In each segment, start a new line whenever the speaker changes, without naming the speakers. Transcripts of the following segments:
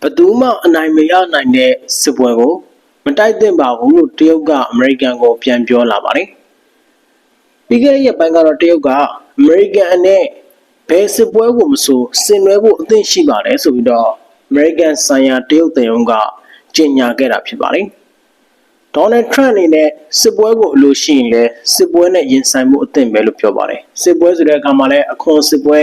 ဘယ်သူမှအနိုင်မရနိုင်တဲ့စစ်ပွဲကိုမတိုက်သင့်ပါဘူးလို့တရုတ်ကအမေရိကန်ကိုပြန်ပြောလာပါတယ်။ပြီးခဲ့တဲ့ရက်ပိုင်းကတော့တရုတ်ကအမေရိကန်နဲ့ဘယ်စစ်ပွဲကိုမဆိုဆင်နွှဲဖို့အသင့်ရှိပါတယ်ဆိုပြီးတော့အမေရိကန်ဆိုင်ရာတရုတ်တရုံကကြေညာခဲ့တာဖြစ်ပါတယ်။ဒေါ်နယ်ထရန့်အနေနဲ့စစ်ပွဲကိုအလိုရှိရင်လည်းစစ်ပွဲနဲ့ရင်ဆိုင်မှုအသင့်ပဲလို့ပြောပါတယ်။စစ်ပွဲဆိုတဲ့အခါမှာလည်းအခွန်စစ်ပွဲ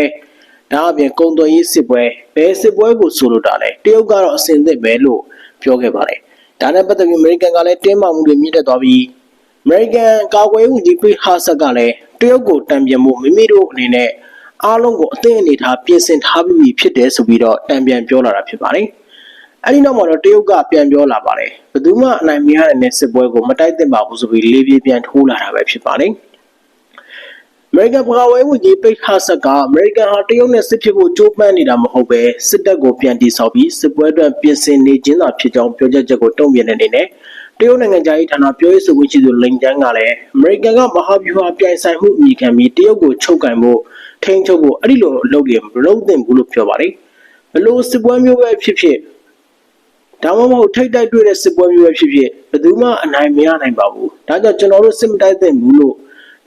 ဒါအပြင်ကုန်သွယ်ရေးစစ်ပွဲဘယ်စစ်ပွဲကိုဆိုလိုတာလဲတရုတ်ကတော့အစင်သစ်ပဲလို့ပြောခဲ့ပါတယ်။ဒါနဲ့ပတ်သက်ပြီးအမေရိကန်ကလည်းတင်းမာမှုတွေမြင့်တက်သွားပြီးအမေရိကန်ကာကွယ်ရေးဝန်ကြီးပိဟာဆက်ကလည်းတရုတ်ကိုတံပြန်မှုမိမိတို့အနေနဲ့အားလုံးကိုအသင့်အနေထားပြင်ဆင်ထားပြီးပြီဖြစ်တယ်ဆိုပြီးတော့တံပြန်ပြောလာတာဖြစ်ပါတယ်။အဲဒီနောက်မှာတော့တရုတ်ကပြန်ပြောလာပါတယ်။ဘယ်သူမှအနိုင်မရတဲ့စစ်ပွဲကိုမတိုက်သင့်ပါဘူးဆိုပြီးလေးပြေးပြန်ထိုးလာတာပဲဖြစ်ပါတယ်။အ မေရိကန်ပကဝဲဝန်ကြီးပိတ်ခါဆက်ကအမေရိကန်ဟာတရုတ်နဲ့စစ်ဖြစ်ဖို့ကြိုးပမ်းနေတာမဟုတ်ပဲစစ်တပ်ကိုပြန်တိဆောက်ပြီးစစ်ပွဲအတွက်ပြင်ဆင်နေခြင်းသာဖြစ်ကြောင်းပြောကြားချက်ကိုတုံ့ပြန်တဲ့အနေနဲ့တရုတ်နိုင်ငံသားရေးဌာနပြောရေးဆိုခွင့်ရှိသူလိန်တန်းကလည်းအမေရိကန်ကမဟာဗျူဟာပြိုင်ဆိုင်မှုအမိခံပြီးတရုတ်ကိုချုပ်ကင်ဖို့ထိန်းချုပ်ဖို့အဲ့ဒီလိုလုပ်ရမလုပ်သင့်ဘူးလို့ပြောပါတယ်ဘလို့စစ်ပွဲမျိုးပဲဖြစ်ဖြစ်ဒါမှမဟုတ်ထိတ်တိုက်တွေ့တဲ့စစ်ပွဲမျိုးပဲဖြစ်ဖြစ်ဘယ်သူမှအနိုင်မရနိုင်ပါဘူးဒါကြောင့်ကျွန်တော်တို့စစ်မတိုက်သင့်ဘူးလို့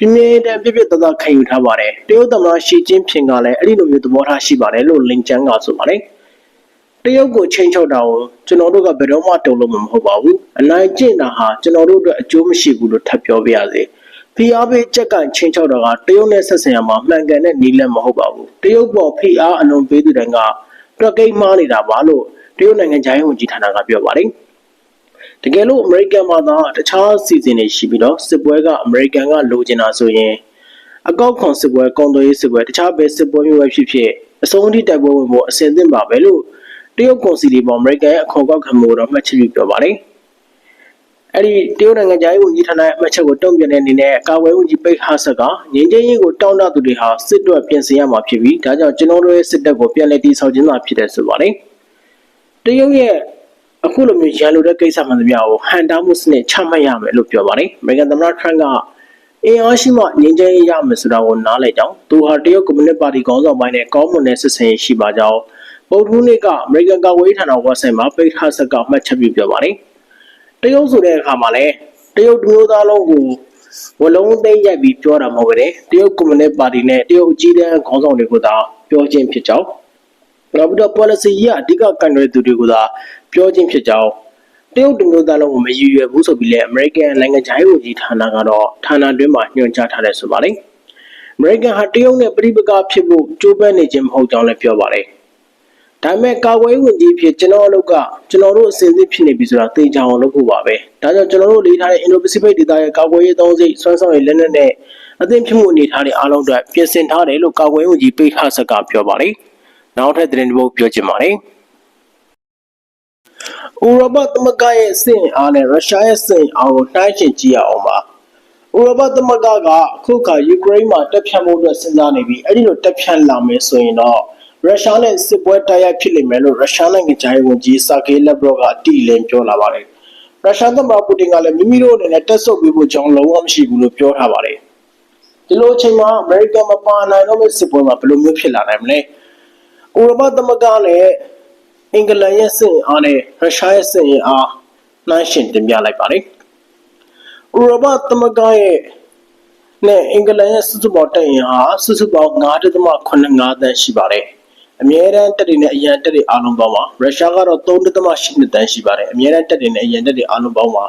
ပြင်းပြင်းတန်ပြပြတသားခံယူထားပါတယ်တရုတ်သမ္မတရှီကျင်းဖျင်ကလည်းအဲ့ဒီလိုမျိုးသဘောထားရှိပါတယ်လို့လင်ကျန်းကဆိုပါတယ်တရုတ်ကိုချိန်ချုပ်တာကိုကျွန်တော်တို့ကဘယ်တော့မှတုံလို့မဟုတ်ပါဘူးအနိုင်ကျင့်တာဟာကျွန်တော်တို့အတွက်အကျိုးမရှိဘူးလို့ထပ်ပြောပြရစေဖိအားပေးချက်ကချိန်ချုပ်တာကတရုတ်နဲ့ဆက်ဆံရမှာမှန်ကန်တဲ့နည်းလမ်းမဟုတ်ပါဘူးတရုတ်ပေါ်ဖိအားအလွန်ပေးသူတိုင်းကတွက်ကိန်းမှားနေတာပါလို့တရုတ်နိုင်ငံခြားရေးဝန်ကြီးဌာနကပြောပါတယ် တကယ်လို့အမေရိကန်မှာသာတခြားစီစဉ်တွေရှိပြီးတော့စစ်ပွဲကအမေရိကန်ကလိုချင်တာဆိုရင်အကောက်ခွန်စစ်ပွဲကုန်သွယ်ရေးစစ်ပွဲတခြားပဲစစ်ပွဲမျိုးပဲဖြစ်ဖြစ်အဆုံးအထိတိုက်ပွဲဝင်ဖို့အဆင်သင့်ပါပဲလို့တရုတ်ကွန်စီလီပေါ်အမေရိကန်ရဲ့အခေါ်ကောက်ခံမှုတော့မှတ်ချက်ပြုပြောပါတယ်အဲ့ဒီတရုတ်နိုင်ငံသားရေးဝန်ကြီးဌာနရဲ့အမှတ်ချက်ကိုတုံ့ပြန်တဲ့အနေနဲ့ကာဝယ်ဝန်ကြီးပိတ်ဟာဆက်ကငင်းချင်းရေးကိုတောင်းတသူတွေဟာစစ်တွက်ပြင်ဆင်ရမှာဖြစ်ပြီးဒါကြောင့်ကျွန်တော်တို့ရဲ့စစ်တပ်ကိုပြန်လည်တည်ဆောက်ခြင်းသာဖြစ်တယ်ဆိုပါတယ်တရုတ်ရဲ့ အခုလိုမျိုးရန်လိုတဲ့ကိစ္စမှန်သမျှကိုဟန်တာမှုစနစ်ချမှတ်ရမယ်လို့ပြောပါတယ်။အမေရိကန်သမ္မတထရန့်ကအင်အားရှိမှငြင်းချမ်းရမယ်ဆိုတာကိုနားလည်ကြောင်းသူဟာတရုတ်ကွန်မြူနစ်ပါတီခေါင်းဆောင်ပိုင်းနဲ့ကောင်းမွန်တဲ့စစ်ဆင်ရေးရှိပါကြောင်းဗုဒ္ဓဟူးနေ့ကအမေရိကန်ကာကွယ်ရေးဌာနဝက်ဆိုက်မှာပိတ်ခတ်ဆက်ကမှတ်ချက်ပြုပြောပါတယ်။တရုတ်ဆိုတဲ့အခါမှာလည်းတရုတ်မျိုးသားလုံးကိုဝလုံးသိမ့်ရိုက်ပြီးပြောတာမဟုတ်ပဲတရုတ်ကွန်မြူနစ်ပါတီနဲ့တရုတ်အကြီးတန်းခေါင်းဆောင်တွေကိုသာပြောခြင်းဖြစ်ကြောင်းနောက်ပြီးတော့ policy ရအဓိကကန်တွေသူတွေကိုသာ ပြောခြင်းဖြစ်ကြောင်းတရုတ်တမျိုးသားလုံးကိုမရည်ရွယ်ဘူးဆိုပြီးလည်း American နိုင်ငံခြားရေးဝန်ကြီးဌာနကတော့ဌာနတွင်းမှာညွှန်ကြားထားတယ်ဆိုပါတယ်။ American ဟာတရုတ်နဲ့ပြည်ပကဖြစ်ဖို့ကြိုးပမ်းနေခြင်းမဟုတ်ကြောင်းလည်းပြောပါတယ်။ဒါပေမဲ့ကာကွယ်ရေးဝန်ကြီးဖြစ်ကျွန်တော်အလုပ်ကကျွန်တော်တို့အစဉ်အသစ်ဖြစ်နေပြီဆိုတာသိကြအောင်လုပ်ဖို့ပါပဲ။ဒါကြောင့်ကျွန်တော်တို့လေးထားတဲ့ Indo-Pacific ဒေသရဲ့ကာကွယ်ရေးသုံးစိတ်ဆွမ်းဆောင်ရည်လက်နက်နဲ့အသင့်ဖြစ်မှုအနေအထားတွေအားလုံးအတွက်ပြင်ဆင်ထားတယ်လို့ကာကွယ်ရေးဝန်ကြီးပိတ်ခဆက်ကပြောပါတယ်။နောက်ထပ်သတင်းတစ်ပုဒ်ပြောချင်ပါတယ်။ ဥရောပသမဂ္ဂရဲ့စင်အားနဲ့ရုရှားရဲ့စင်အားကိုနှိုင်းယှဉ်ကြည့်ရအောင်ပါဥရောပသမဂ္ဂကအခုခါယူကရိန်းမှာတပ်ဖြတ်မှုအတွက်စဉ်းစားနေပြီးအဲ့ဒီလိုတပ်ဖြတ်လာမယ်ဆိုရင်တော့ရုရှားနဲ့စစ်ပွဲတိုက်ရိုက်ဖြစ်လိမ့်မယ်လို့ရုရှားနိုင်ငံခြားရေးဝန်ကြီးစာဂေးလက်ဘရော့ကအတိအလင်းပြောလာပါတယ်ရုရှားသမ္မတပူတင်ကလည်းမိမိတို့အနေနဲ့တက်ဆုပ်ပြီးဖို့ကြောင်းလုံးဝမရှိဘူးလို့ပြောထားပါတယ်ဒီလိုအချိန်မှာအမေရိကန်မပါနိုင်တော့မယ့်စစ်ပွဲမှာဘယ်လိုမျိုးဖြစ်လာနိုင်မလဲဥရောပသမဂ္ဂနဲ့ အင်္ဂလန်ရဲ့စစ်အားနဲ့ရုရှားရဲ့စစ်အားနှိုင်းယှဉ်တင်ပြလိုက်ပါတယ်။ဥရောပသမဂ္ဂရဲ့နဲ့အင်္ဂလန်ရဲ့စုစုပေါင်းတပ်ရင်ဟာစုစုပေါင်း9.85တန်းရှိပါတယ်။အမြဲတမ်းတပ်တွေနဲ့အရန်တပ်တွေအားလုံးပေါင်းပါရုရှားကတော့3.8တန်းရှိပါတယ်အမြဲတမ်းတပ်တွေနဲ့အရန်တပ်တွေအားလုံးပေါင်းပါ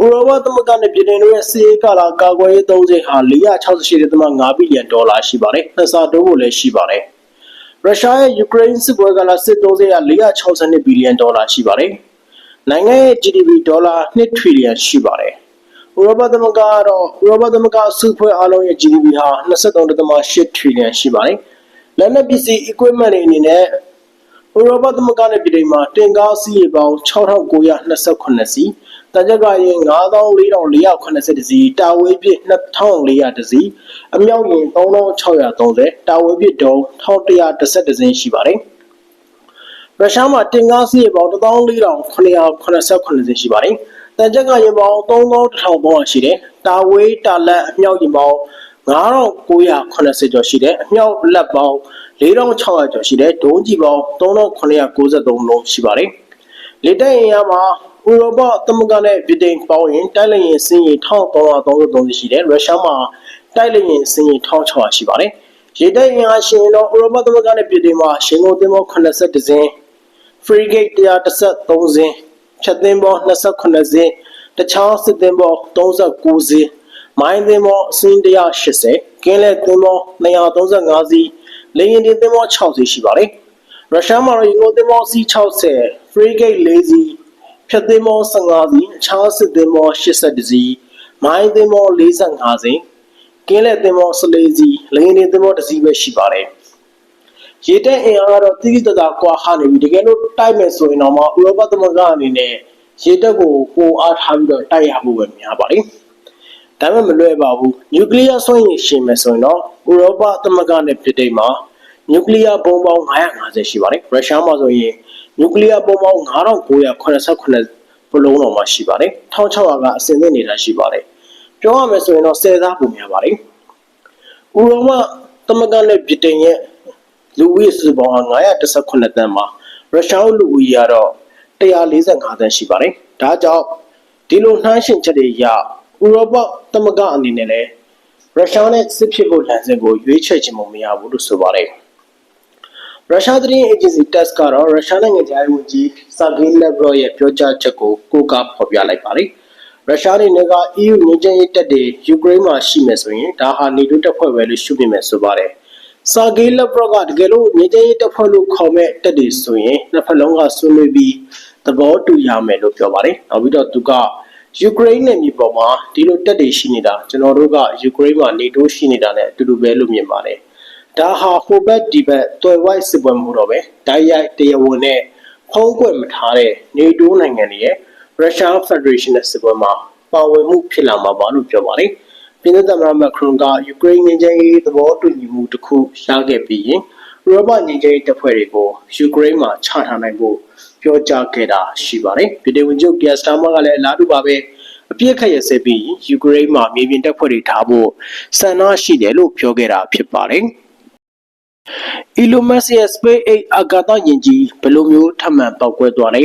ဥရောပသမဂ္ဂနဲ့ပြည်ထောင်စုရဲ့စီးရေးကာလကာကွယ်ရေးသုံးစိတ်ဟာ468.5ဘီလီယံဒေါ်လာရှိပါတယ်။နှစ်ဆတိုးဖို့လည်းရှိပါတယ်။ ရုရှားရဲ့ယူကရိန်းစစ်ပွဲကလာစစ်သုံးစိတ်က462ဘီလီယံဒေါ်လာရှိပါတယ်။နိုင်ငံရဲ့ GDP ဒေါ်လာ2ထရီလီယံရှိပါတယ်။ဥရောပသမဂ္ဂကတော့ဥရောပသမဂ္ဂစုဖွဲ့အားလုံးရဲ့ GDP ဟာ23.8ထရီလီယံရှိပါတယ်။လက်နက်ပစ္စည်း equipment တွေအနေနဲ့ဥရောပသမဂ္ဂနဲ့ပြည်ထောင်မှာတင်ကားစီးရေပေါင်း6928စီး တကြက်ကရင်94,480စီးတာဝေးပြည့်2400စီးအမြောက်ရင်3630တာဝေးပြည့်တုံး1112စီးရှိပါတယ်ရုရှားမှာတင်ကားစီးရေပေါင်း14988စီးရှိပါတယ်တကြက်ကရင်ပေါင်း3100ရှိတယ်တာဝေးတာလက်အမြောက်ရင်ပေါင်း9980ကျော်ရှိတယ်အမြောက်လက်ပေါင်း4600ကျော်ရှိတယ်ဒုံးကြီးပေါင်း3993လုံးရှိပါတယ်လေတပ်အင်အားမှာ ဥရောပသမဂ္ဂနဲ့ဗြိတိန်ပေါင်းရင်တိုက်လက်ရင်စင်းရင်1333ရှိတယ်ရုရှားမှာတိုက်လက်ရင်စင်းရင်1600ရှိပါတယ်ရေတပ်အင်အားရှင်တော့ဥရောပသမဂ္ဂနဲ့ဗြိတိန်မှာရှင်ကုန်သင်္ဘော80စင်း frigate 133စင်းဖြတ်သင်္ဘော28စင်းတခြားစစ်သင်္ဘော39စင်းမိုင်းသင်္ဘောအစင်း180ကင်းလက်သင်္ဘော235စီးလေယာဉ်တင်သင်္ဘော6စီးရှိပါတယ်ရုရှားမှာတော့ရေငုံသင်္ဘောစီး60 frigate 4စီး ဖြတ်သင်္ဘော15စီးအခြားစစ်သင်္ဘော82စီးမိုင်းသင်္ဘော45စီးကင်းလက်သင်္ဘော14စီးလေယာဉ်တင်သင်္ဘော1စီးပဲရှိပါတယ်ရေတပ်အင်အားကတော့တိတိတသာကွာဟနေပြီတကယ်လို့တိုက်မယ်ဆိုရင်တော့မှဥရောပသမဂ္ဂအနေနဲ့ရေတပ်ကိုပိုအားထားပြီးတော့တိုက်ရဖို့ပဲများပါလိမ့်ဒါပေမဲ့မလွယ်ပါဘူးနျူကလ িয়ার ဆွမ်းရည်ရှင်မယ်ဆိုရင်တော့ဥရောပသမဂ္ဂနဲ့ဗြိတိန်မှာနျူကလ িয়ার ဘုံပေါင်း950ရှိပါတယ်ရုရှားမှာဆိုရင် နျူကလ িয়ার ဘုံပေါင်း9989ဘလုံးတော်မှာရှိပါတယ်1600ကအစင်သင့်နေတာရှိပါတယ်ပြောရမယ်ဆိုရင်တော့10သားပုံများပါတယ်ဥရောပသမဂ္ဂနဲ့ဗြိတိန်ရဲ့လူဦးရေစုပေါင်း918တန်းမှာရုရှားလူဦးရေကတော့145တန်းရှိပါတယ်။ဒါကြောင့်ဒီလိုနှိုင်းယှဉ်ချက်တွေအရဥရောပသမဂ္ဂအနေနဲ့လည်းရုရှားနဲ့စစ်ဖြစ်ဖို့လမ်းစဉ်ကိုရွေးချယ်ခြင်းမရဘူးလို့ဆိုပါတယ်။ ရုရှားသတင်းအေဂျင်စီ TASS ကတော့ရုရှားနိုင်ငံသားဝန်ကြီးဆာဂေးလက်ဗရော့ရဲ့ပြောကြားချက်ကိုကိုးကားဖော်ပြလိုက်ပါတယ်။ရုရှားအနေက EU ငြိမ်းချမ်းရေးတပ်တွေယူကရိန်းမှာရှိမယ်ဆိုရင်ဒါဟာနေတိုးတပ်ဖွဲ့ပဲလို့ရှုမြင်မယ်ဆိုပါတယ်။ဆာဂေးလက်ဗရော့ကတကယ်လို့ငြိမ်းချမ်းရေးတပ်ဖွဲ့လို့ခေါ်မဲ့တပ်တွေဆိုရင်နှစ်ဖက်လုံးကဆွေးနွေးပြီးသဘောတူရမယ်လို့ပြောပါတယ်။နောက်ပြီးတော့သူကယူကရိန်းနဲ့မြေပေါ်မှာဒီလိုတက်တွေရှိနေတာကျွန်တော်တို့ကယူကရိန်းမှာနေတိုးရှိနေတာနဲ့အတူတူပဲလို့မြင်ပါတယ်။ ဒါဟာဟိုဘက်ဒီဘက်တွယ်ဝိုက်စစ်ပွဲမှုတော့ပဲတိုက်ရိုက်တရားဝင်နဲ့ဖုံးကွယ်မထားတဲ့နေတိုးနိုင်ငံတွေရဲ့ Russian Federation နဲ့စစ်ပွဲမှာပါဝင်မှုဖြစ်လာမှာပါလို့ပြောပါတယ်။ပြည်သူ့သမ္မတမက်ခရွန်ကယူကရိန်းငြိမ်းချမ်းရေးသဘောတူညီမှုတစ်ခုရခဲ့ပြီးရင်ဥရောပငြိမ်းချမ်းရေးတပ်ဖွဲ့တွေကိုယူကရိန်းမှာချထားနိုင်ဖို့ပြောကြားခဲ့တာရှိပါတယ်။ပြည်ထောင်ဝင်ချုပ်ကီယာစတာမာကလည်းအလားတူပါပဲအပြစ်ခတ်ရစဲပြီးယူကရိန်းမှာမြေပြင်တပ်ဖွဲ့တွေထားဖို့ဆန္ဒရှိတယ်လို့ပြောခဲ့တာဖြစ်ပါတယ်။ Elon Musk ရဲ့ SpaceX အာကာသယာဉ်ကြီးဘယ်လိုမျိုးထပ်မံပေါက်ကွဲသွားလဲ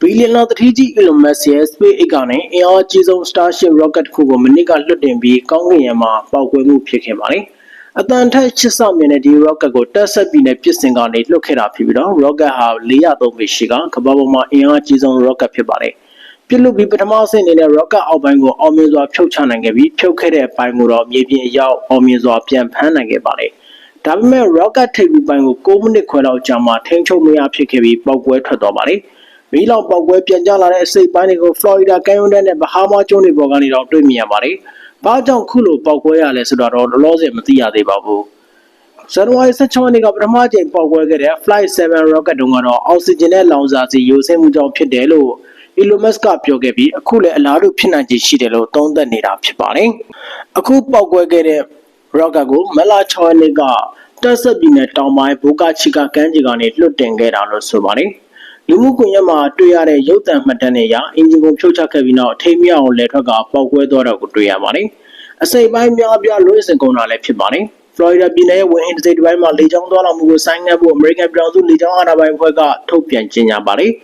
ဘီလီယံလောက်တတိကြီး Elon Musk ရဲ့ SpaceX ကနေအင်အားကြီးဆုံး Starship rocket တစ်ခုကိုမနစ်ကလွှတ်တင်ပြီးကောင်းကင်ယံမှာပေါက်ကွဲမှုဖြစ်ခဲ့ပါတယ်။အတန်ထက်8ဆမြင့်တဲ့ဒီ rocket ကိုတက်ဆက်ပြီးနဲ့ပြစ်စင်ကနေလွှတ်ခဲ့တာဖြစ်ပြီးတော့ rocket ဟာ403ပေရှိကကမ္ဘာပေါ်မှာအင်အားကြီးဆုံး rocket ဖြစ်ပါတယ်။ပြစ်လို့ပြီးပထမဆင့်အနေနဲ့ rocket အောက်ပိုင်းကိုအောင်မြင်စွာဖြုတ်ချနိုင်ခဲ့ပြီးဖြုတ်ခဲ့တဲ့အပိုင်းကိုတော့မြေပြင်အရောက်အောင်မြင်စွာပြန်ဖမ်းနိုင်ခဲ့ပါတယ်။ ဒါပေမဲ့ rocket ထိပ်ပူပိုင်းကို6မိနစ်ခွဲလောက်ကြာမှထိန်းချုပ်မရဖြစ်ခဲ့ပြီးပောက်ကွဲထွက်သွားပါတယ်။မီးလောင်ပောက်ကွဲပြန်ကျလာတဲ့အစိပ်ပိုင်းတွေကို Florida ကမ်းရိုးတန်းနဲ့ Bahama ကျွန်းတွေပေါ်ကနေတော့တွေ့မြင်ရပါတယ်။ဘာကြောင့်ခုလိုပောက်ကွဲရလဲဆိုတော့လောလောဆယ်မသိရသေးပါဘူး။ဇန်နဝါရီ16ရက်နေ့ကပထမကြိမ်ပောက်ကွဲခဲ့တဲ့ Flight 7 rocket တုန်းကတော့အောက်ဆီဂျင်နဲ့လောင်စာဆီယိုစိမ့်မှုကြောင့်ဖြစ်တယ်လို့ Elon Musk ကပြောခဲ့ပြီးအခုလည်းအလားတူဖြစ်နိုင်ခြေရှိတယ်လို့သုံးသပ်နေတာဖြစ်ပါတယ်။အခုပောက်ကွဲခဲ့တဲ့ rocket ကိုမလာ6ရက်နေ့ကတက်ဆက်ပြည်နယ်တောင်ပိုင်းဘိုကာချီကာကမ်းခြေကနေလွှတ်တင်ခဲ့တာလို့ဆိုပါတယ်။လူမှုကွန်ရက်မှာတွေ့ရတဲ့ရုပ်သံမှတ်တမ်းတွေအရအင်ဂျင်ကိုဖြုတ်ချခဲ့ပြီးနောက်ထိမ်းမြောက်အောင်လက်ထွက်ကပောက်ကွဲသွားတော့ကိုတွေ့ရပါတယ်။အစိပ်ပိုင်းများပြားလွှင့်စင်ကုန်တာလည်းဖြစ်ပါတယ်။ Florida ပြည်နယ်ရဲ့ဝင်အင်တစိတ်တစ်ပိုင်းမှာလေကြောင်းသွားလာမှုကိုဆိုင်းငံ့ဖို့ American ပြည်ထောင်စုလေကြောင်းအာဏာပိုင်အဖွဲ့ကထုတ်ပြန်ကြေညာပါတယ်။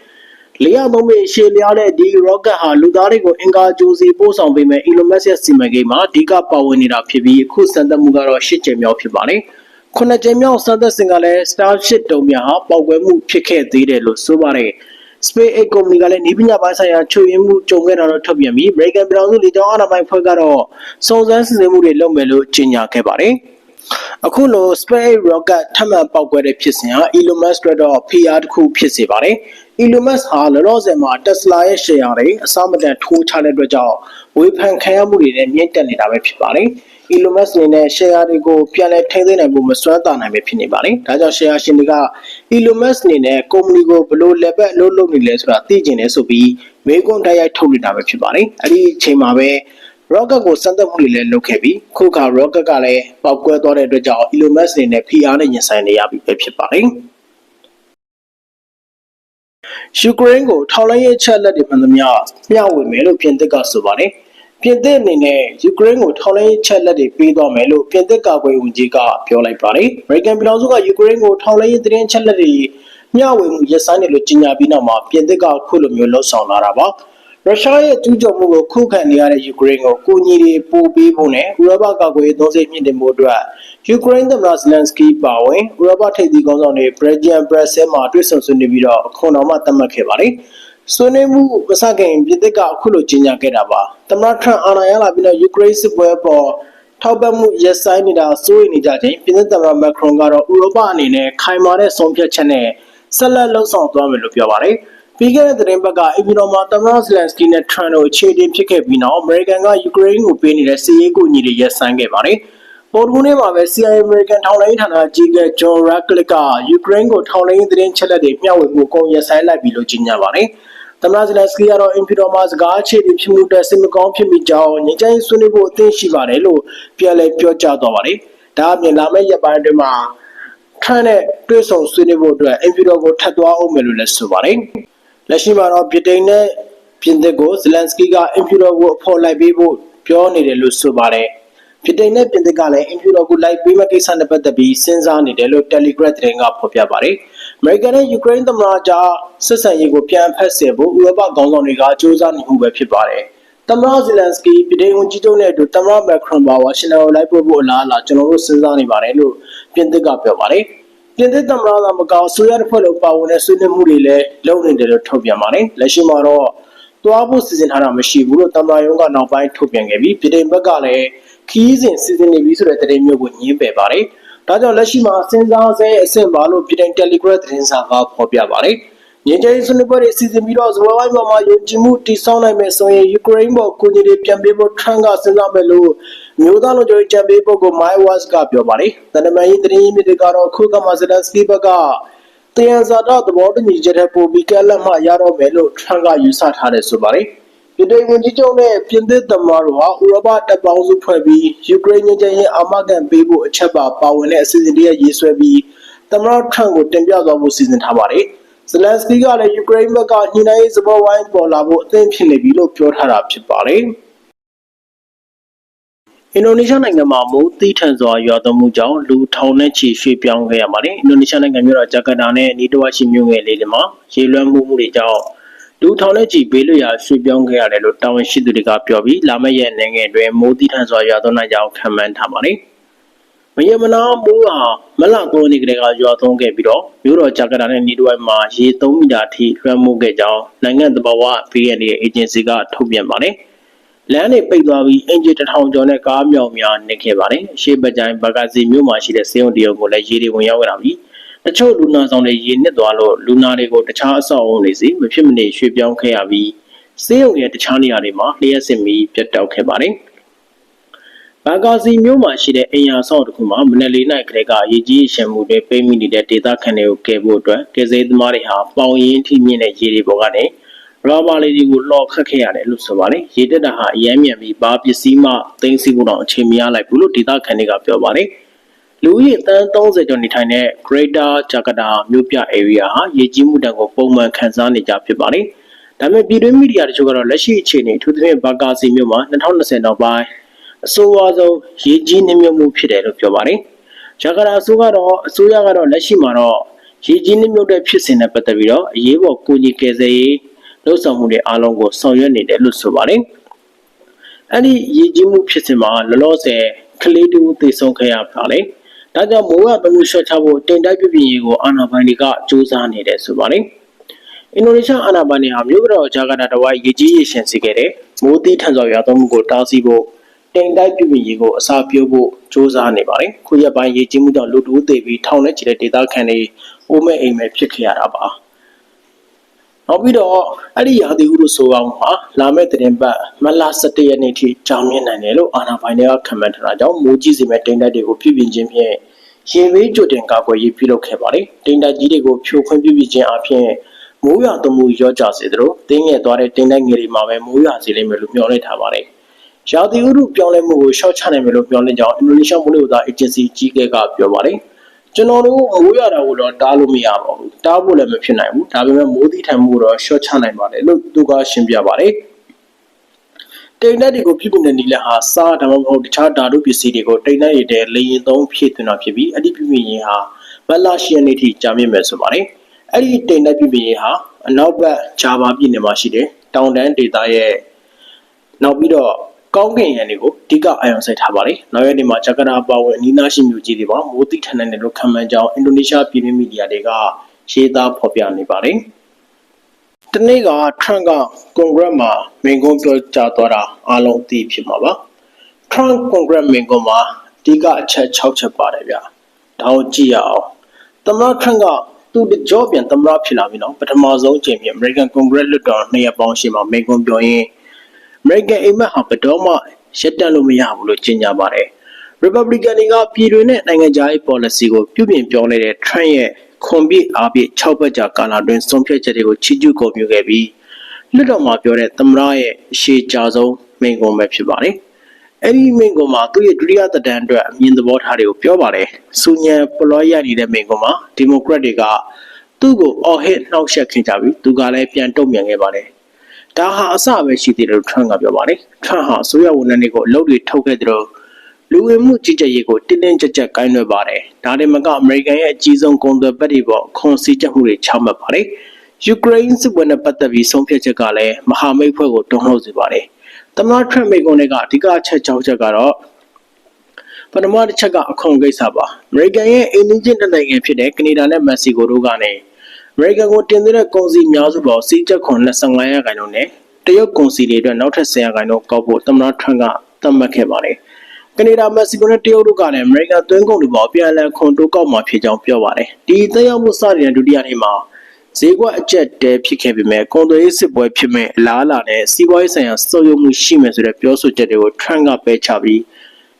လေယာဉ်သုံးပေရှည်လျားတဲ့ဒီ rocket ဟာလူသားတွေကိုအင်ကာဂျိုစီပို့ဆောင်ပေးမဲ့ Elon Musk ရဲ့စီမံကိန်းမှာအဓိကပါဝင်နေတာဖြစ်ပြီးအခုစံသက်မှုကတော့၈ကျင်းမြောက်ဖြစ်ပါတယ်။ခုနှစ်ကြိမ်မြောက်စမ်းသပ်စဉ်ကလည်း Starship တုံးများဟာပေါက်ကွဲမှုဖြစ်ခဲ့သေးတယ်လို့ဆိုပါတယ်။ SpaceX ကုမ္ပဏီကလည်းဤပညာပိုင်းဆိုင်ရာချုပ်ရင်းမှုကြုံခဲ့တာတော့ထုတ်ပြန်ပြီး American ပြည်ထောင်စုလေကြောင်းအာဏာပိုင်ဖွဲ့ကတော့စုံစမ်းစစ်ဆေးမှုတွေလုပ်မယ်လို့ကြေညာခဲ့ပါတယ်။အခုလို SpaceX rocket ထပ်မံပေါက်ကွဲတဲ့ဖြစ်စဉ်ဟာ Elon Musk အတွက်တော့ PR တစ်ခုဖြစ်စေပါတယ်။ Elon Musk ဟာလောလောဆယ်မှာ Tesla ရဲ့ share တွေအစမတန်ထိုးချတဲ့အတွက်ကြောင့်ဝေဖန်ခံရမှုတွေနဲ့မြင့်တက်နေတာပဲဖြစ်ပါတယ်။ Elon Musk အနေနဲ့ share တွေကိုပြန်လည်ထိန်းသိမ်းနိုင်ဖို့မစွမ်းတာနိုင်ပဲဖြစ်နေပါတယ်။ဒါကြောင့် share ရှင်တွေက Elon Musk အနေနဲ့ကုမ္ပဏီကိုဘယ်လိုလက်ပတ်လို့လုပ်နေလဲဆိုတာသိကျင်တယ်ဆိုပြီးမေးခွန်းတိုက်ရိုက်ထုတ်နေတာပဲဖြစ်ပါတယ်။အဲ့ဒီအချိန်မှာပဲ rocket ကိုစမ်းသပ်မှုတွေလည်းလုပ်ခဲ့ပြီးခုခါ rocket ကလည်းပေါက်ကွဲသွားတဲ့အတွက်ကြောင့် Elon Musk အနေနဲ့ PR နဲ့ရင်ဆိုင်နေရပြီပဲဖြစ်ပါတယ်။ ယူကရိန်းကိုထောက်လှမ်းရေးချက်လက်တွေမှန်သမျှမျှဝေမယ်လို့ပြင်သစ်ကဆိုပါတယ်။ပြင်သစ်အနေနဲ့ယူကရိန်းကိုထောက်လှမ်းရေးချက်လက်တွေပေးသွားမယ်လို့ပြင်သစ်ကာကွယ်ရေးဝန်ကြီးကပြောလိုက်ပါတယ်။ American ပြည်ထောင်စုကယူကရိန်းကိုထောက်လှမ်းရေးသတင်းချက်လက်တွေမျှဝေမှုရပ်ဆိုင်းတယ်လို့ကြေညာပြီးနောက်မှာပြင်သစ်ကခုလိုမျိုးလှုပ်ဆောင်လာတာပါ။ ရုရှားရဲ့ကျူးကျော်မှုကိုခုခံနေရတဲ့ယူကရိန်းကိုကိုညီတွေပို့ပေးဖို့နဲ့ဥရောပကာကွယ်ရေးသုံးစိတ်မြင့်တင်မှုအတွက်ယူကရိန်းသမ္မတဇလန်စကီပါဝင်ဥရောပထိပ်သီးခေါင်းဆောင်တွေဘရဂျီယန်ဘရက်ဆဲမှာတွေ့ဆုံဆွေးနွေးပြီးတော့အခွန်တော်မှသတ်မှတ်ခဲ့ပါတယ်။ဆွေးနွေးမှုမစခင်ပြည်သစ်ကအခုလိုကြေညာခဲ့တာပါ။သမ္မတထရန့်အာဏာရလာပြီးတော့ယူကရိန်းစစ်ပွဲပေါ်ထောက်ပံ့မှုရက်ဆိုင်နေတာစိုးရိမ်နေကြချိန်ပြည်သစ်သမ္မတမက်ခရွန်ကတော့ဥရောပအနေနဲ့ခိုင်မာတဲ့ဆုံးဖြတ်ချက်နဲ့ဆက်လက်လှုပ်ဆောင်သွားမယ်လို့ပြောပါတယ်။ ပြီးခဲ့တဲ့သတင်းပတ်ကအီဗီတော်မှာသမ္မတဇလန်စကီနဲ့ထရန့်တို့အခြေတင်ဖြစ်ခဲ့ပြီးနောက်အမေရိကန်ကယူကရိန်းကိုပေးနေတဲ့စစ်ရေးကူညီတွေရပ်ဆိုင်းခဲ့ပါတယ်။ပေါ်တူနေ့မှာပဲ CIA American ထောက်လှမ်းရေးဌာနအကြီးအကဲ John Ratcliffe ကယူကရိန်းကိုထောက်လှမ်းရေးသတင်းချက်လက်တွေမျှဝေမှုအကုန်ရပ်ဆိုင်းလိုက်ပြီလို့ကြေညာပါတယ်။သမ္မတဇလန်စကီကတော့အင်ဖီတော်မှာစကားအခြေတွေဖြစ်မှုတဲ့စစ်မကောင်းဖြစ်မိကြောင်းငြိမ်းချမ်းရေးဆွေးနွေးဖို့အသင့်ရှိပါတယ်လို့ပြန်လည်ပြောကြားသွားပါတယ်။ဒါအပြင်လာမယ့်ရက်ပိုင်းအတွင်းမှာထရန့်နဲ့တွေ့ဆုံဆွေးနွေးဖို့အတွက်အင်ဖီတော်ကိုထပ်သွားအောင်မယ်လို့လည်းဆိုပါတယ်။ လက်ရှိမှာတော့ဗြိတိန်နဲ့ပြင်သစ်ကိုဇလန်စကီကအင်ဖီတော်ကိုအဖို့လိုက်ပေးဖို့ပြောနေတယ်လို့ဆိုပါတယ်။ဗြိတိန်နဲ့ပြင်သစ်ကလည်းအင်ဖီတော်ကိုလိုက်ပေးမဲ့ကိစ္စနဲ့ပတ်သက်ပြီးစဉ်းစားနေတယ်လို့ Telegram သတင်းကဖော်ပြပါတယ်။အမေရိကန်နဲ့ယူကရိန်းသမ္မတကြားဆက်ဆံရေးကိုပြန်ဖက်ဆယ်ဖို့ဥရောပခေါင်းဆောင်တွေကစ조사နေမှုပဲဖြစ်ပါတယ်။သမ္မတဇီလန်စကီပြည်ထောင်ဝန်ကြီးချုပ်နဲ့အတူသမ္မတမက်ခရွန်ပါဝါရှင်တန်ကိုလိုက်ပို့ဖို့အလားအလာကျွန်တော်တို့စဉ်းစားနေပါတယ်လို့ပြင်သစ်ကပြောပါတယ်။ ပြင်သစ်သမ္မတကမကောက်ဆိုရတစ်ဖွဲ့လုံးပါဝင်တဲ့ဆွေးနွေးမှုတွေလည်းလုပ်နေတယ်လို့ထုတ်ပြန်ပါတယ်။လက်ရှိမှာတော့သွားဖို့စီစဉ်ထားတာမရှိဘူးလို့သမ္မတရုံးကနောက်ပိုင်းထုတ်ပြန်ခဲ့ပြီးပြည်ထောင်ဘက်ကလည်းခီးစဉ်စီစဉ်နေပြီဆိုတဲ့သတင်းမျိုးကိုညင်းပယ်ပါတယ်။ဒါကြောင့်လက်ရှိမှာစဉ်းစားဆဲအဆင့်ပါလို့ပြည်တိုင် Telegram သတင်းစာကဖော်ပြပါတယ်။ ငြိမ်းချမ်းရေးဆွေးနွေးပွဲတွေစီစဉ်ပြီးတော့ဇဝဝိုင်းမှာမှာယုံကြည်မှုတည်ဆောက်နိုင်မယ်ဆိုရင်ယူကရိန်းပေါ်ကိုကြီးတွေပြန်ပေးဖို့ထရန့်ကစဉ်းစားမယ်လို့မျိုးသားလုံခြုံရေးချန်ပီယံပုဂ္ဂိုလ် My West ကပြောပါတယ်။တနမန်ရေးသတင်းရင်းမြစ်တွေကတော့ခုကမှဇဒန်စကီဘက်ကတယံဇာတာသဘောတူညီချက်တဲ့ပိုပြီးကက်လက်မှရတော့မယ်လို့ထရန့်ကယူဆထားတယ်ဆိုပါတယ်။ပြည်ထောင်ဝန်ကြီးချုပ်နဲ့ပြင်သစ်သမ္မတတို့ဟာဥရောပတပ်ပေါင်းစုဖွဲ့ပြီးယူကရိန်းနိုင်ငံရဲ့အာမခံပေးဖို့အချက်ပါပါဝင်တဲ့အစီအစဉ်တည်းရေးဆွဲပြီးသမ္မတထရန့်ကိုတင်ပြသွားဖို့စီစဉ်ထားပါတယ်။ ဇလန်စကီကလည်းယူကရိန်းဘက်ကညှိနှိုင်းရေးစပေါ်ဝိုင်းပေါ်လာဖို့အသင့်ဖြစ်နေပြီလို့ပြောထားတာဖြစ်ပါတယ်။အင်ဒိုနီးရှားနိုင်ငံမှာမိုးသီးထန်စွာရွာသွန်းမှုကြောင့်လူထောင်နဲ့ချီရွှေ့ပြောင်းခဲ့ရပါတယ်။အင်ဒိုနီးရှားနိုင်ငံမြို့တော်ဂျကာတာနဲ့နီးတဝါရှိမြို့ငယ်လေးတွေမှာရေလွှမ်းမှုမှုတွေကြောင့်လူထောင်နဲ့ချီဘေးလွတ်ရာရွှေ့ပြောင်းခဲ့ရတယ်လို့တာဝန်ရှိသူတွေကပြောပြီးလာမယ့်ရက်နိုင်ငံတွင်မိုးတိထန်စွာရွာသွန်းနိုင်ကြောင်းခန့်မှန်းထားပါတယ်။ မယမနာမိုးဟာမလ9ရက်နေ့ကလေးကရွာသွန်းခဲ့ပြီးတော့မြို့တော်ဂျကာတာနဲ့နီးတွိုင်းမှာရေ3မီတာထိလွှမ်းမိုးခဲ့ကြောင်းနိုင်ငံသဘာဝဘေးရန်ရဲ့အေဂျင်စီကထုတ်ပြန်ပါတယ်။လမ်းတွေပိတ်သွားပြီးအင်ဂျီတထောင်ကျော်နဲ့ကားမြောင်များနေခဲ့ပါတယ်။ရှေ့ဘက်ကျိုင်းဘဂါစီမြို့မှာရှိတဲ့စေယုံတရုတ်ကိုလည်းရေတွေဝင်ရောက်လာပြီးတချို့လူနာဆောင်တွေရေနစ်သွားလို့လူနာတွေကိုတခြားအဆောက်အုံတွေစီမဖြစ်မနေရွှေ့ပြောင်းခဲ့ရပြီးစေယုံရဲ့တခြားနေရာတွေမှာလျှက်စစ်မီပြတ်တောက်ခဲ့ပါတယ်။ ဘာကာစီမြို့မှာရှိတဲ့အိမ်ယာဆောက်တစ်ခုမှာမနက်လေးနိုင်ကလေးကရေကြီးရှင်မှုတွေပိတ်မိနေတဲ့ဒေသခံတွေကိုကယ်ဖို့အတွက်ကယ်ဆယ်သမားတွေဟာပေါင်ရင်ထိမြင့်တဲ့ရေတွေပေါ်ကနေရောဘာလေးတွေကိုလှော်ခတ်ခဲ့ရတယ်လို့ဆိုပါတယ်။ရေတက်တာဟာအယမ်းမြန်ပြီးဘာပစ္စည်းမှသိမ်းဆည်းဖို့တော့အချိန်မရလိုက်ဘူးလို့ဒေသခံတွေကပြောပါတယ်။လူဦးရေတန်း30ကျော်နေထိုင်တဲ့ Greater Jakarta မြို့ပြ area ဟာရေကြီးမှုတံကိုပုံမှန်ခံစားနေကြဖြစ်ပါတယ်။ဒါပေမဲ့ပြည်တွင်းမီဒီယာတချို့ကတော့လက်ရှိအခြေအနေထူးသဖြင့်ဘာကာစီမြို့မှာ2020နောက်ပိုင်း အဆိုးအဝါဆုံးရေကြီးနှိမ့်မြုပ်မှုဖြစ်တယ်လို့ပြောပါတယ်။ Jakarta အစိုးရကတော့အစိုးရကတော့လက်ရှိမှာတော့ရေကြီးနှိမ့်မြုပ်တဲ့ဖြစ်စဉ်နဲ့ပတ်သက်ပြီးတော့အရေးပေါ်ကူညီကယ်ဆယ်ရေးလှုပ်ဆောင်မှုတွေအားလုံးကိုဆောင်ရွက်နေတယ်လို့ဆိုပါတယ်။အဲ့ဒီရေကြီးမှုဖြစ်စဉ်မှာလောလောဆယ်ကလေးတူသေဆုံးခဲ့ရပါတယ်။ဒါကြောင့်မိုးရပမှုလျှော့ချဖို့တင်တိုက်ပြပြရေးကိုအာဏာပိုင်တွေကစူးစမ်းနေတယ်ဆိုပါတယ်။အင်ဒိုနီးရှားအာဏာပိုင်တွေဟာမြို့တော်ဂျာကာတာတဝိုက်ရေကြီးရေရှင်စီခဲ့တဲ့မိုးသီးထန်စွာရွာသွန်းမှုကိုတားဆီးဖို့ တင်တိုက်ပြပြရေးကိုအစာပြုတ်ဖို့စူးစမ်းနေပါတယ်။ခုရက်ပိုင်းရေကြီးမှုကြောင့်လူတူးသေးပြီးထောင်နဲ့ချီတဲ့ဒေသခံတွေအိုးမဲ့အိမ်မဲ့ဖြစ်ခဲ့ရတာပါ။နောက်ပြီးတော့အဲ့ဒီရာသီဥတုဆိုအောင်ဟာလာမယ့်တင်ပတ်မလ17ရက်နေ့ထိကြာမြင့်နိုင်တယ်လို့အာဏာပိုင်တွေကခန့်မှန်းထားတာကြောင့်မိုးကြီးစေမဲ့တင်တိုက်တွေကိုပြုပြင်ခြင်းဖြင့်ရင်ဝေးကြိုတင်ကာကွယ်ရေးပြုလုပ်ခဲ့ပါတယ်။တင်တိုက်ကြီးတွေကိုဖြိုခွင်းပြုပြင်ခြင်းအပြင်မိုးရွာသွန်းမှုရောကြစေသလိုတင်းငယ်သွားတဲ့တင်တိုက်ငယ်တွေမှာပဲမိုးရွာစေလိမ့်မယ်လို့မျှော်လင့်ထားပါတယ်။ ရာသီဥတုပြောင်းလဲမှုကိုရှော့ချနိုင်မယ်လို့မျှော်လင့်ကြောင်းအင်ဒိုနီးရှားမိုးလေဝသအေဂျင်စီကြီးကဲကပြောပါတယ်။ကျွန်တော်တို့မိုးရွာတာကိုတော့တားလို့မရပါဘူး။တားဖို့လည်းမဖြစ်နိုင်ဘူး။ဒါပေမဲ့မိုးသီးထန်မှုတော့ရှော့ချနိုင်ပါတယ်လို့သူကရှင်းပြပါတယ်။တိမ်နက်တွေကိုပြုပြင်တဲ့နည်းလမ်းဟာစားဒါမှမဟုတ်တခြားဓာတုပစ္စည်းတွေကိုတိမ်နက်ရည်တဲ့လေရင်သုံးဖြည့်သွင်းတာဖြစ်ပြီးအဲ့ဒီပြုပြင်ရေးဟာမက်လာရှီယန်နေထိကြာမြင့်မယ်ဆိုပါတယ်အဲ့ဒီတိမ်နက်ပြုပြင်ရေးဟာအနောက်ဘက်ဂျာဗာပြည်နယ်မှာရှိတဲ့တောင်တန်းဒေသရဲ့နောက်ပြီးတော့ ကောင်းကင်ရံတွေကိုအဓိကအာရုံစိုက်ထားပါတယ်။နောက်ရက်ဒီမှာဂျကာတာပါဝင်အနီးနားရှိမြို့ကြီးတွေမှာမိုးတိထန်တဲ့လို့ခံမှန်းကြောင်းအင်ဒိုနီးရှားပြည်တွင်းမီဒီယာတွေကရေးသားဖော်ပြနေပါတယ်။တနေ့ကထရန့်ကကွန်ဂရက်မှာမင်ကွန်းပြောကြားသွားတာအားလုံးအသိဖြစ်မှာပါ။ Trump ကွန်ဂရက်မင်ကွန်းမှာအဓိကအချက်6ချက်ပါတယ်ဗျ။ဒါကိုကြည့်ရအောင်။သမ္မတထရန့်ကသူတကြောပြန်သမ္မတဖြစ်လာပြီနော်ပထမဆုံးချိန်ပြ American Congress လွှတ်တော်နှစ်ရက်ပေါင်းရှိမှာမင်ကွန်းပြောရင် American အိမ်မက်ဟာဘယ်တော့မှရပ်တန့်လို့မရဘူးလို့ကြေညာပါတယ်။ Republican တွေကပြည်တွင်းနဲ့နိုင်ငံခြားရေး policy ကိုပြုပြင်ပြောင်းလဲတဲ့ Trump ရဲ့ခွန်ပြည့်အားပြည့်6ပတ်ကြာကာလအတွင်းဆုံးဖြတ်ချက်တွေကိုချီးကျူးဂုဏ်ပြုခဲ့ပြီးလွှတ်တော်မှာပြောတဲ့သမ္မတရဲ့အရှိကြဆုံးမိန့်ခွန်းပဲဖြစ်ပါတယ်။အဲ့ဒီမိန့်ခွန်းမှာသူ့ရဲ့ဒုတိယသက်တမ်းအတွက်အမြင်သဘောထားတွေကိုပြောပါတယ်။စူညံပလောရနေတဲ့မိန့်ခွန်းမှာဒီမိုကရက်တွေကသူ့ကိုအော်ဟစ်နှောက်ယှက်ခင်ကြပြီးသူကလည်းပြန်တုံ့ပြန်ခဲ့ပါတယ်။ ဒါဟာအစပဲရှိသေးတယ်လို့ထရန့်ကပြောပါတယ်။ထရန့်ဟာအစိုးရဝန်ထမ်းတွေကိုအလုပ်တွေထုတ်ခဲ့တယ်လို့လူဝင်မှုကြီးကြပ်ရေးကိုတင်းတင်းကြပ်ကြပ်ကိုင်းလွှဲပါတယ်။ဒါတင်မကအမေရိကန်ရဲ့အကြီးဆုံးကုန်သွယ်ပတ်တွေပေါ်ခွန်စည်းချက်မှုတွေချမှတ်ပါတယ်။ယူကရိန်းစစ်ပွဲနဲ့ပတ်သက်ပြီးဆုံးဖြတ်ချက်ကလည်းမဟာမိတ်ဖွဲ့ကိုတွန်းလှုပ်စေပါတယ်။သမ္မတထရန့်မိန့်ခွန်းတွေကအဓိကအချက်၆ချက်ကတော့ပထမတစ်ချက်ကအခွန်ကိစ္စပါ။အမေရိကန်ရဲ့အိန္ဒိယနိုင်ငံဖြစ်တဲ့ကနေဒါနဲ့မက္ကဆီကိုတို့ကနေ အမေရိကန်ကိုတင်သွင်းတဲ့ကုန်စည်များစုပေါ်စီးချက်ခွန်25ရာခိုင်နှုန်းနဲ့တရုတ်ကုန်စည်တွေအတွက်နောက်ထပ်10ရာခိုင်နှုန်းကောက်ဖို့သမ္မတထရန့်ကသတ်မှတ်ခဲ့ပါတယ်။ကနေဒါမက္ကဆီကိုနဲ့တရုတ်တို့ကလည်းအမေရိကန်သွင်းကုန်တွေပေါ်ပြန်လည်ခွန်တိုးကောက်မှာဖြစ်ကြောင်းပြောပါတယ်။ဒီသက်ရောက်မှုစတင်တဲ့ဒုတိယနေ့မှာဈေးကွက်အကျက်တဲဖြစ်ခဲ့ပေမဲ့ကုန်သွယ်ရေးစစ်ပွဲဖြစ်မဲ့အလားအလာနဲ့စီးပွားရေးဆိုင်ရာစုံယုံမှုရှိမယ်ဆိုတဲ့ပြောဆိုချက်တွေကိုထရန့်ကပယ်ချပြီး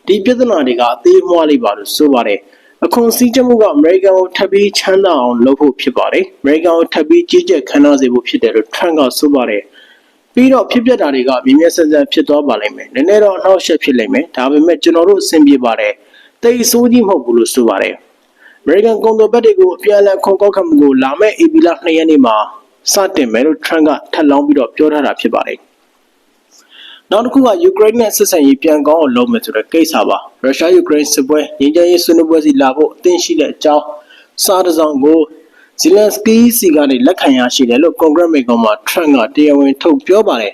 ဒီပြဿနာတွေကအသေးမွှားလေးပါလို့ဆိုပါတယ်။ အခွန်စည်းချက်မှုကအမေရိကန်ကိုထပ်ပြီးချမ်းသာအောင်လုပ်ဖို့ဖြစ်ပါတယ်။အမေရိကန်ကိုထပ်ပြီးကြီးကြပ်ခံစားစေဖို့ဖြစ်တယ်လို့ထရန့်ကဆိုပါတယ်။ပြီးတော့ဖြစ်ပျက်တာတွေကမြင်းမြတ်ဆန်းဆန်းဖြစ်သွားပါလိမ့်မယ်။နည်းနည်းတော့အနှောက်အယှက်ဖြစ်လိမ့်မယ်။ဒါပေမဲ့ကျွန်တော်တို့အဆင်ပြေပါတယ်။တိတ်အဆိုးကြီးမဟုတ်ဘူးလို့ဆိုပါတယ်။ American ကုန်သွယ်ဘက်တွေကိုအပြန်အလှန်ခွန်ကောက်ခံမှုကိုလာမယ့် AP လ2ရက်နေ့မှာစတင်မယ်လို့ Trump ကထပ်လောင်းပြီးတော့ပြောထားတာဖြစ်ပါတယ်။ နောက်တစ်ခုကယူကရိန်းနဲ့ဆက်ဆံရေးပြန်ကောင်းအောင်လုပ်မယ်ဆိုတဲ့ကိစ္စပါရုရှားယူကရိန်းစစ်ပွဲငြိမ်းချမ်းရေးဆွေးနွေးပွဲစီလာဖို့အသင့်ရှိတဲ့အကြောင်းစာတစောင်ကိုဇီလန်စကီစီကနေလက်ခံရရှိတယ်လို့ကွန်ဂရက်မေကောင်မှာထရန့်ကတရားဝင်ထုတ်ပြောပါတယ်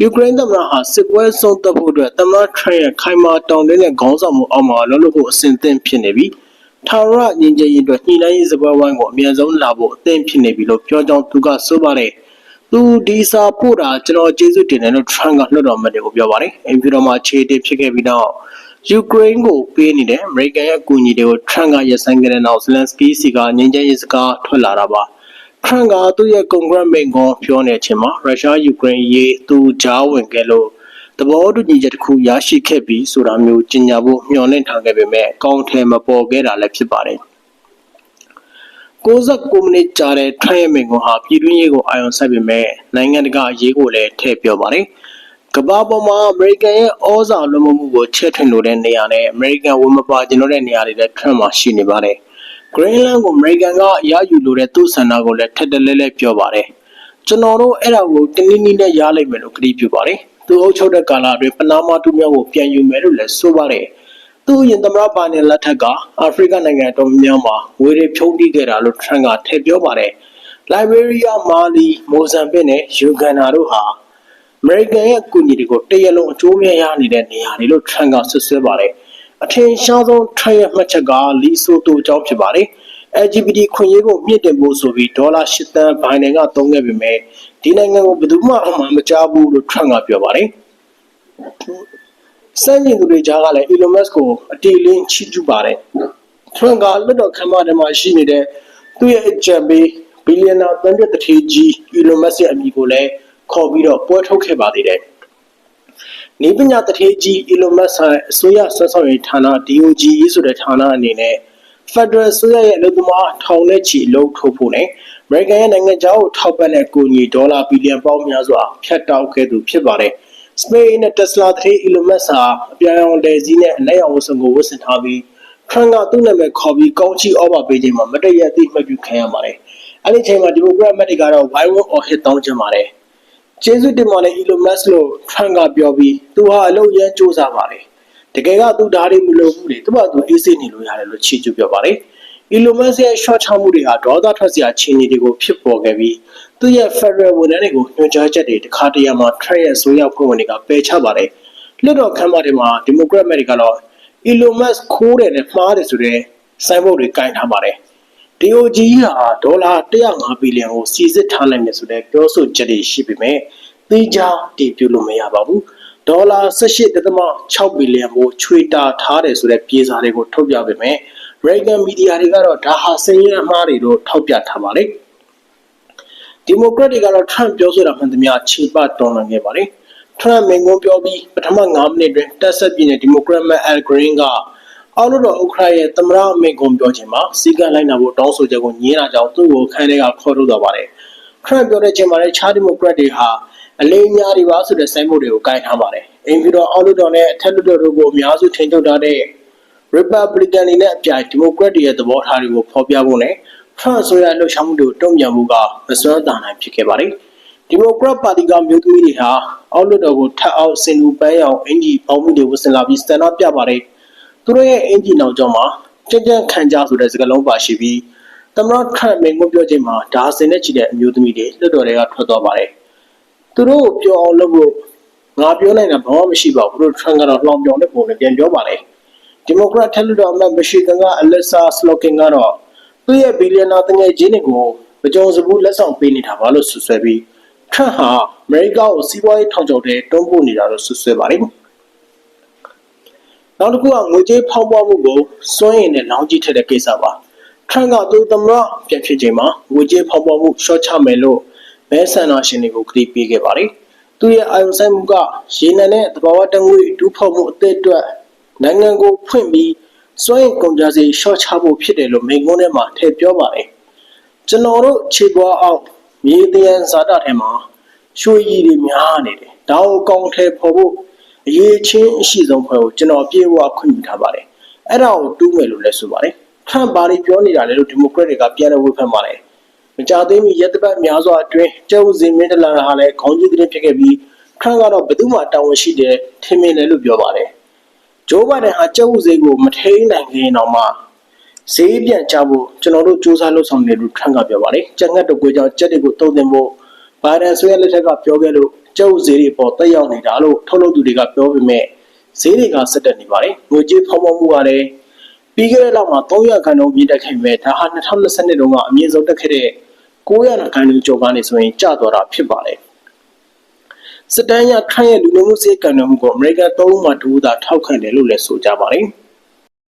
ယူကရိန်းသမ္မတဟာစစ်ပွဲဆုံးသက်ဖို့အတွက်သမ္မတထရန့်ရဲ့ခိုင်မာတောင်းတင်းတဲ့ခေါင်းဆောင်မှုအောက်မှာလှုပ်လှုပ်ဖို့အစဉ်သင့်ဖြစ်နေပြီးထာဝရငြိမ်းချမ်းရေးအတွက်ညှိနှိုင်းရေးစပွဲဝိုင်းကိုအမြန်ဆုံးလာဖို့အသင့်ဖြစ်နေပြီလို့ပြောကြောင်းသူကဆိုပါတယ်။ သူဒီစာပို့တာကျွန်တော်ကျေးဇူးတင်တယ်လို့ Trump ကလွှတ်တော်မတ်တွေကိုပြောပါတယ်။အင်ဖြူတော်မှာခြေတစ်ဖြစ်ခဲ့ပြီးတော့ယူကရိန်းကိုပေးနေတဲ့အမေရိကန်ရဲ့အကူအညီတွေကို Trump ကရပ်ဆိုင်းခဲ့တဲ့နောက် Zelensky စီကငြိမ်းချမ်းရေးစကားထွက်လာတာပါ။ Trump ကသူ့ရဲ့ကွန်ဂရက်မိန့်ခွန်းပြောနေချိန်မှာရုရှားယူကရိန်းရေးသူကြားဝင်ခဲ့လို့သဘောတူညီချက်တစ်ခုရရှိခဲ့ပြီးဆိုတာမျိုးကြေညာဖို့မျှော်လင့်ထားခဲ့ပေမဲ့အကောင့်ထဲမပေါ်ခဲ့တာလည်းဖြစ်ပါတယ်။ 69မိနစ်ကြာတဲ့ထွန်းရမင်ကွန်ဟာပြည်တွင်းရေးကိုအာရုံစိုက်ပေမဲ့နိုင်ငံတကာအရေးကိုလည်းထည့်ပြောပါတယ်။ကမ္ဘာပေါ်မှာအမေရိကန်ရဲ့ဩဇာလွှမ်းမိုးမှုကိုချဲ့ထွင်လိုတဲ့နေရာနဲ့အမေရိကန်ဝန်မပါကျင်လို့တဲ့နေရာတွေလည်းထရန့်မှာရှိနေပါတယ်။ Greenland ကိုအမေရိကန်ကအရယူလိုတဲ့သူ့ဆန္ဒကိုလည်းထက်တလဲလဲပြောပါတယ်။ကျွန်တော်တို့အဲ့ဒါကိုတင်းတင်းတင်းနဲ့ရလိုက်မယ်လို့ကတိပြုပါတယ်။သူအုပ်ချုပ်တဲ့ကာလအတွင်းပနာမတူမြောက်ကိုပြန်ယူမယ်လို့လည်းဆိုပါတယ်။ သူ့ရင်သမရပါနေလက်ထက်ကအာဖရိကနိုင်ငံတော်များများမှာဝေတွေဖြုံးတိခဲ့တာလို့ထရန့်ကထည့်ပြောပါတယ်။ Liberia, Mali, Mozambique နဲ့ Uganda တို့ဟာအမေရိကန်ရဲ့အကူအညီတွေကိုတရလုံးအကျိုးများရနေတဲ့နေရာတွေလို့ထရန့်ကဆွဆွဲပါတယ်။အထင်ရှားဆုံးထရန့်ရဲ့မှတ်ချက်ကလီဆိုတိုအကြောင်းဖြစ်ပါတယ်။ LGBT ခွင့်ရေးကိုမြင့်တင်ဖို့ဆိုပြီးဒေါ်လာ၈သန်းဘိုင်ဒန်ကသုံးခဲ့ပေမဲ့ဒီနိုင်ငံကိုဘယ်သူမှအမှမကြားဘူးလို့ထရန့်ကပြောပါတယ်။ စမ်းကျင်သူတွေကြားကလည်း Elon Musk ကိုအတီလင်းချီးကျူးပါတယ်။ Trump ကလွတ်တော်ခမ်းမထဲမှာရှိနေတဲ့သူ့ရဲ့အကြံပေးဘီလီယံနာတန်ပြတထေးကြီး Elon Musk ရဲ့အမိကိုလည်းခေါ်ပြီးတော့ပွဲထုတ်ခဲ့ပါသေးတယ်။နေပညာတထေးကြီး Elon Musk ရဲ့အစိုးရဆွမ်းဆောင်ရေးဌာန DOGE ဆိုတဲ့ဌာနအနေနဲ့ Federal ဆိုရရဲ့အလုပ်သမားထောင်နဲ့ချီအလုပ်ထုတ်ဖို့နဲ့ American ရဲ့နိုင်ငံခြားကိုထောက်ပံ့တဲ့အကူအညီဒေါ်လာဘီလီယံပေါင်းများစွာဖြတ်တောက်ခဲ့သူဖြစ်ပါတယ်။ စပိန်နဲ့တက်စလာတရေအီလိုမက်စာအပြာရောင်လေစည်းနဲ့အလက်ရောင်ဝတ်စုံကိုဝတ်ဆင်ထားပြီးခရန်ကသူ့နာမည်ခေါ်ပြီးကောင်းချီအော်ဘာပေးချိန်မှာမတည့်ရသိမှတ်ပြုခံရပါတယ်။အဲ့ဒီချိန်မှာဒီမိုကရက်မက်တွေကတော့ဝိုင်းဝန်းအော်ဟစ်တောင်းကြပါတယ်။ကျေးဇူးတင်ပါတယ် Elon Musk လို့ Trump ကပြောပြီးသူဟာအလုပ်ရမ်းစူးစမ်းပါတယ်တကယ်ကသူဒါတွေမလုပ်ဘူးလေသူကသူအေးစိနေလို့ရတယ်လို့ချီးကျူးပြောပါတယ် Elon Musk ရဲ့ short ချမှုတွေဟာဒေါသထွက်စရာခြေအနေတွေကိုဖြစ်ပေါ်ခဲ့ပြီး သူ့ရဲ့ Federal ဝန်ထမ်းတွေကိုညွှန်ကြားချက်တွေတခါတရံမှာ Trump ရဲ့ဆိုရဖွဲ့ဝင်တွေကပယ်ချပါတယ်လွှတ်တော်ခန်းမတွေမှာ Democrat တွေကတော့ Elon Musk ခိုးတယ်နဲ့မှားတယ်ဆိုတဲ့စိုင်းဘုတ်တွေကင်ထားပါတယ် DOG ဟာဒေါ်လာ105ဘီလီယံကိုစီစစ်ထားနိုင်တယ်ဆိုတဲ့ပြောဆိုချက်တွေရှိပေမဲ့သိကြတည်ပြုလို့မရပါဘူးဒေါ်လာ18.6ဘီလီယံကိုချွေတာထားတယ်ဆိုတဲ့ပြေစာတွေကိုထုတ်ပြပေမဲ့ American Media တွေကတော့ဒါဟာစည်ရင်းအမှားတွေလို့ထောက်ပြထားပါတယ် ဒီမိုကရက်တွေကတော့ Trump ပြောဆိုတာမှန်သမျှခြေပတော်လှန်ခဲ့ပါတယ် Trump မင်းကုန်းပြောပြီးပထမ9မိနစ်တွင်တက်ဆက်ပြည်နယ်ဒီမိုကရက်မတ် Al Green ကအောက်လွှတ်တော်ဥက္ကဋ္ဌရဲ့သမရအမိန့်ကိုပြောခြင်းမှာစီကံလိုက်နာဖို့တောင်းဆိုချက်ကိုညင်းလာကြောင်းသူ့ကိုခန်းထဲကခေါ်ထုတ်သွားပါတယ်။ Trump ပြောတဲ့ချိန်မှာလည်း Char Democrat တွေဟာအလေးအများတွေပါဆိုတဲ့စိုင်းဘုတ်တွေကိုကင်ထားပါတယ်။အင်ဖီတော်အောက်လွှတ်တော်နဲ့အထက်လွှတ်တော်တို့ကိုအများစုထိန်းချုပ်ထားတဲ့ Republican တွေနဲ့အပြိုင် Democrat တွေရဲ့သဘောထားတွေကိုဖော်ပြဖို့နဲ့ Trump ဆိုရလှုပ်ရှားမှုတွေကိုတုံ့ပြန်မှုကမစွမ်းတမ်းနိုင်ဖြစ်ခဲ့ပါတယ်။ Democrat Party ကမျိုးသမီးတွေဟာအောက်လွှတ်တော်ကိုထပ်အောင်စင်လူပန်းရောင်အင်ဂျီပေါင်းမှုတွေဝတ်ဆင်လာပြီးစတန်တော့ပြပါတယ်။သူတို့ရဲ့အင်ဂျီနောက်ကျောင်းမှာကြံ့ကြံ့ခံကြဆိုတဲ့စကားလုံးပါရှိပြီးသမရထရန့်မင်းကိုပြောချိန်မှာဒါစင်နဲ့ချီတဲ့အမျိုးသမီးတွေလွတ်တော်တွေကထွက်သွားပါတယ်။သူတို့ပြောအောင်လုပ်ဖို့ငါပြောနိုင်တာဘာမှမရှိပါဘူးလို့ထရန့်ကတော့လှောင်ပြောင်တဲ့ပုံနဲ့ပြန်ပြောပါတယ်။ဒီမိုကရက်ထက်လွတ်တော်အမတ်မရှိကန်ကအလက်ဆာစလော့ကင်ကတော့ သူ့ရဲ့ဘီလီယံနာတငယ်ချင်းတွေကိုမကြုံစဘူးလက်ဆောင်ပေးနေတာပါလို့ဆွဆွဲပြီးထရန့်ဟာအမေရိကကိုစီးပွားရေးထောင်ချောက်တဲ့တွန်းပို့နေတာလို့ဆွဆွဲပါတယ်။နောက်တစ်ခုကငွေကြေးဖောက်ပွားမှုကိုစွန့်ရင်နဲ့လောင်းကြီးထက်တဲ့ကိစ္စပါထရန့်ကသူသမရပြန်ဖြစ်ချိန်မှာငွေကြေးဖောက်ပွားမှုရှော့ချမယ်လို့မဲဆန္ဒရှင်တွေကိုကတိပေးခဲ့ပါတယ်သူရဲ့အာယုံဆိုင်မှုကရေနံနဲ့တဘာဝတငွေဒူးဖောက်မှုအသစ်အတွက်နိုင်ငံကိုဖွင့်ပြီး စွန့်ရင်ကုန်ကြစေရှော့ချဖို့ဖြစ်တယ်လို့မိန့်ခွန်းထဲမှာထည့်ပြောပါတယ်ကျွန်တော်တို့ခြေပွားအောင်မြေတယံဇာတထဲမှာရွှေရည်တွေများနေတယ်ဒါကိုကောင်းထဲဖို့ဖို့အရေးချင်းအရှိဆုံးဖွဲ့ကိုကျွန်တော်ပြေဝခွင့်ပြုထားပါတယ်အဲ့ဒါကိုတူးမယ်လို့လည်းဆိုပါတယ်ထရန့်ဘာတွေပြောနေတာလဲလို့ဒီမိုကရက်တွေကပြန်လို့ဝေဖန်ပါတယ်မကြသေးမီရက်တပတ်များစွာအတွင်းကျဲဦးစင်မင်းတလန်ဟာလည်းခေါင်းကြီးတဲ့ဖြစ်ခဲ့ပြီးထရန့်ကတော့ဘယ်သူမှတာဝန်ရှိတယ်ထင်မြင်တယ်လို့ပြောပါတယ် ဂျိုးဘိုင်ဒန်ဟာကျဲဦးစင်ကိုမထိန်နိုင်ခင်တော့မှဈေးပြန်ချဖို့ကျွန်တော်တို့စူးစမ်းလုပ်ဆောင်နေလို့ထရန့်ကပြောပါတယ်ကြက်ငတ်တို့ကိုကြောင့်ကြက်တွေကိုတုံ့တင်ဖို့ဘိုင်ဒန်ဆွေးလက်ထက်ကပြောခဲ့လို့ကျုပ်ဈေးတွေပေါ်တက်ရောက်နေတာလို့ထုတ်လုပ်သူတွေကပြောပေမဲ့ဈေးတွေကဆက်တက်နေပါတယ်ငွေကြေးဖောင်းဖောင်းမှုကလည်းပြီးခဲ့တဲ့လောက်မှာ300ခန်းလုံးမြင့်တက်ခဲ့ပေမဲ့ဒါဟာ2020တုန်းကအမြင့်ဆုံးတက်ခဲ့တဲ့900ခန်းလုံးကျော်ကနေဆိုရင်ကျသွားတာဖြစ်ပါတယ် စစ်တမ်းရခန့်ရဲ့လူမျိုးမှုစေကံတော်မှုကိုအမေရိကန်သုံးမှတူတာထောက်ခံတယ်လို့လည်းဆိုကြပါတယ်။